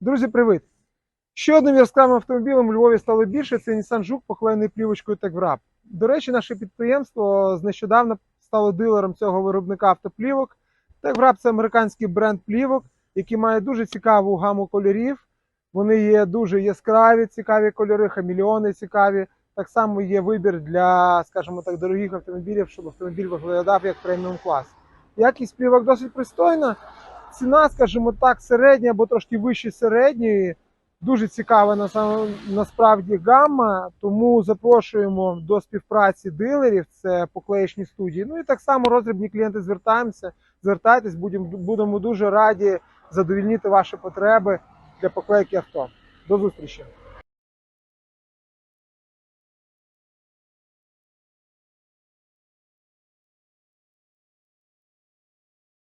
Друзі, привіт! Ще одним яскравим автомобілем у Львові стало більше. Це Nissan Juke, поклеєний плівочкою TechWrap. До речі, наше підприємство нещодавно стало дилером цього виробника автоплівок. TechWrap – це американський бренд плівок, який має дуже цікаву гаму кольорів. Вони є дуже яскраві, цікаві кольори, хамільйони цікаві. Так само є вибір для, скажімо так, дорогих автомобілів, щоб автомобіль виглядав як преміум клас. Якість плівок досить пристойна. Ціна, скажімо так, середня або трошки вище середньої. Дуже цікава на сам- насправді гамма, тому запрошуємо до співпраці дилерів. Це поклеєчні студії. Ну і так само розрібні клієнти звертаємося. Звертайтесь, будемо, будемо дуже раді задовільнити ваші потреби для поклейки авто. До зустрічі!